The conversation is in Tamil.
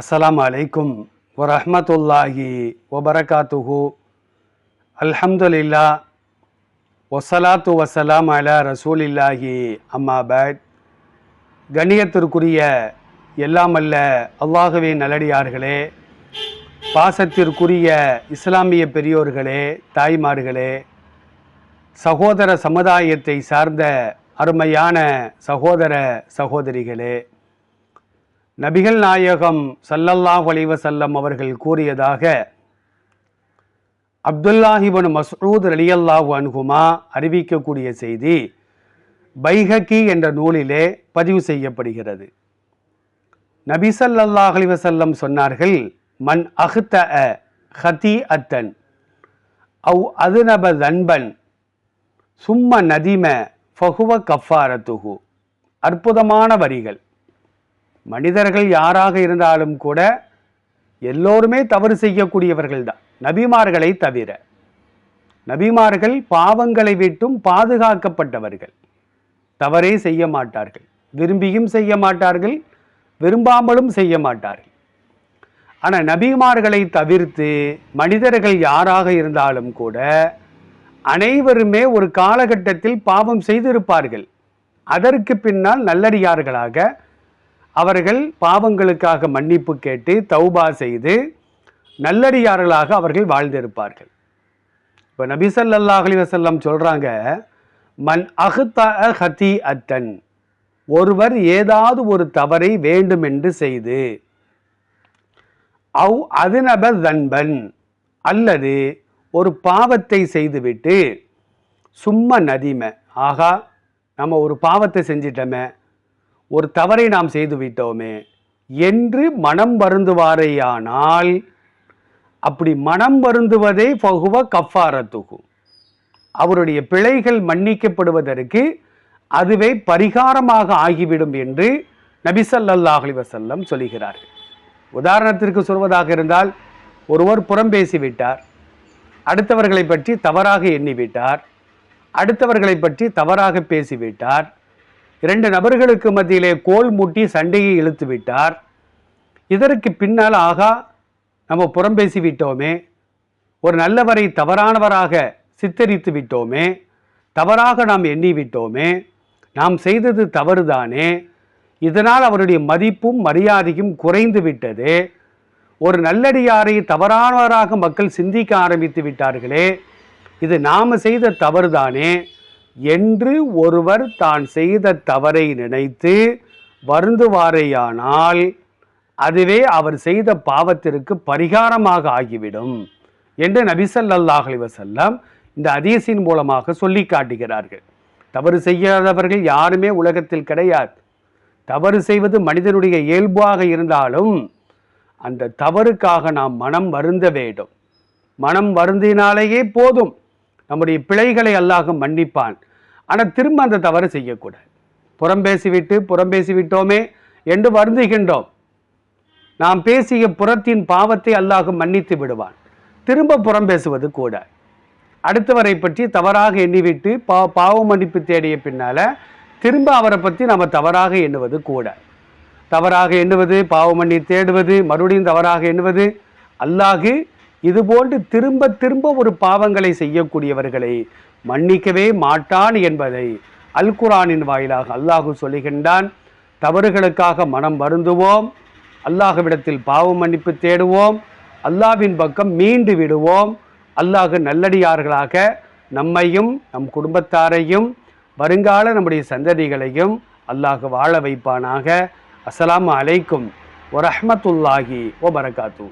அஸ்ஸலாமு அலைக்கும் வரமத்துல்லாஹி வபரகாத்துஹு. அல்ஹம்துலில்லா ஒசலாத்து வசலாம் அல ரசூலில்லாஹி. இல்லாஹி பாத். கண்ணியத்திற்குரிய எல்லாமல்ல அல்லாகவே நல்லடியார்களே பாசத்திற்குரிய இஸ்லாமிய பெரியோர்களே தாய்மார்களே. சகோதர சமுதாயத்தை சார்ந்த அருமையான சகோதர சகோதரிகளே. நபிகள் நாயகம் சல்லல்லாஹ் அலைஹி செல்லம் அவர்கள் கூறியதாக அப்துல்லாஹிபன் மசூத் அலியல்லாஹ் அன்குமா அறிவிக்கக்கூடிய செய்தி பைஹக்கி என்ற நூலிலே பதிவு செய்யப்படுகிறது. நபி ஸல்லல்லாஹு அலைஹி சொன்னார்கள் மன் அஹ்த ஹதி அத்தன் அவ் அதுநப தன்பன் சும்ம நதிம ஃபகுவ கஃபாரத்துகு அற்புதமான வரிகள். மனிதர்கள் யாராக இருந்தாலும் கூட எல்லோருமே தவறு செய்யக்கூடியவர்கள் தான் நபிமார்களை தவிர. நபிமார்கள் பாவங்களை விட்டும் பாதுகாக்கப்பட்டவர்கள். தவறே செய்ய மாட்டார்கள். விரும்பியும் செய்ய மாட்டார்கள். விரும்பாமலும் செய்ய மாட்டார்கள். ஆனால் நபிமார்களை தவிர்த்து மனிதர்கள் யாராக இருந்தாலும் கூட அனைவருமே ஒரு காலகட்டத்தில் பாவம் செய்திருப்பார்கள். அதற்கு பின்னால் நல்லடியார்களாக அவர்கள் பாவங்களுக்காக மன்னிப்பு கேட்டு தௌபா செய்து நல்லடியார்களாக அவர்கள் வாழ்ந்திருப்பார்கள். இப்போ நபி ஸல்லல்லாஹு வசல்லம் சொல்கிறாங்க மன் அஹ்த ஹதி அத்தன் ஒருவர் ஏதாவது ஒரு தவறை வேண்டுமென்று செய்து அவ் அதுநப தன்பன் அல்லது ஒரு பாவத்தை செய்துவிட்டு சும்மா நதிம ஆகா நம்ம ஒரு பாவத்தை செஞ்சிட்டோமே ஒரு தவறை நாம் செய்து விட்டோமே என்று மனம் வருந்துவாரேயானால் அப்படி மனம் வருந்துவதே பகுவ கஃபாரத்துகு அவருடைய பிழைகள் மன்னிக்கப்படுவதற்கு அதுவே பரிகாரமாக ஆகிவிடும் என்று நபிசல்லாஹ் அலி வசல்லம் சொல்கிறார்கள். உதாரணத்திற்கு சொல்வதாக இருந்தால் ஒருவர் புறம் பேசிவிட்டார் அடுத்தவர்களை பற்றி தவறாக எண்ணிவிட்டார் அடுத்தவர்களை பற்றி தவறாக பேசிவிட்டார் இரண்டு நபர்களுக்கு மத்தியிலே கோல் மூட்டி சண்டையை இழுத்து விட்டார் இதற்கு பின்னால் ஆகா நம்ம புறம் பேசி விட்டோமே. ஒரு நல்லவரை தவறானவராக சித்தரித்து விட்டோமே. தவறாக நாம் எண்ணி விட்டோமே. நாம் செய்தது தவறுதானே. இதனால் அவருடைய மதிப்பும் மரியாதையும் குறைந்து விட்டது. ஒரு நல்லடியாரை தவறானவராக மக்கள் சிந்திக்க ஆரம்பித்து விட்டார்களே. இது நாம் செய்த தவறுதானே. என்று ஒருவர் தான் செய்த தவறை நினைத்து வருந்துவாரேயானால் அதுவே அவர் செய்த பாவத்திற்கு பரிகாரமாக ஆகிவிடும் என்று நபிசல்லாஹ் அலி வசல்லம் இந்த அதீசின் மூலமாக சொல்லி காட்டுகிறார்கள். தவறு செய்யாதவர்கள் யாருமே உலகத்தில் கிடையாது. தவறு செய்வது மனிதனுடைய இயல்பாக இருந்தாலும் அந்த தவறுக்காக நாம் மனம் வருந்த வேண்டும். மனம் வருந்தினாலேயே போதும். நம்முடைய பிழைகளை அல்லாஹ் மன்னிப்பான். ஆனால் திரும்ப அந்த தவறு செய்யக்கூடாது. புறம் பேசிவிட்டு புறம் பேசிவிட்டோமே என்று வருந்துகின்றோம். நாம் பேசிய புறத்தின் பாவத்தை அல்லாஹ் மன்னித்து விடுவான். திரும்ப புறம் பேசுவது கூட அடுத்தவரை பற்றி தவறாக எண்ணிவிட்டு பா பாவ மன்னிப்பு தேடிய பின்னால திரும்ப அவரை பற்றி நம்ம தவறாக எண்ணுவது கூட தவறாக எண்ணுவது பாவ மன்னி தேடுவது மறுபடியும் தவறாக எண்ணுவது அல்லாஹு இதுபோன்று திரும்ப திரும்ப ஒரு பாவங்களை செய்யக்கூடியவர்களை மன்னிக்கவே மாட்டான் என்பதை அல் குரானின் வாயிலாக அல்லாஹு சொல்லுகின்றான். தவறுகளுக்காக மனம் வருந்துவோம். அல்லாஹுவிடத்தில் பாவ மன்னிப்பு தேடுவோம். அல்லாவின் பக்கம் மீண்டு விடுவோம். அல்லாஹ் நல்லடியார்களாக நம்மையும் நம் குடும்பத்தாரையும் வருங்கால நம்முடைய சந்ததிகளையும் அல்லாஹ் வாழ வைப்பானாக. அஸ்லாம் அலைக்கும். வரஹ்மத்துல்லாஹி வபரகாத்து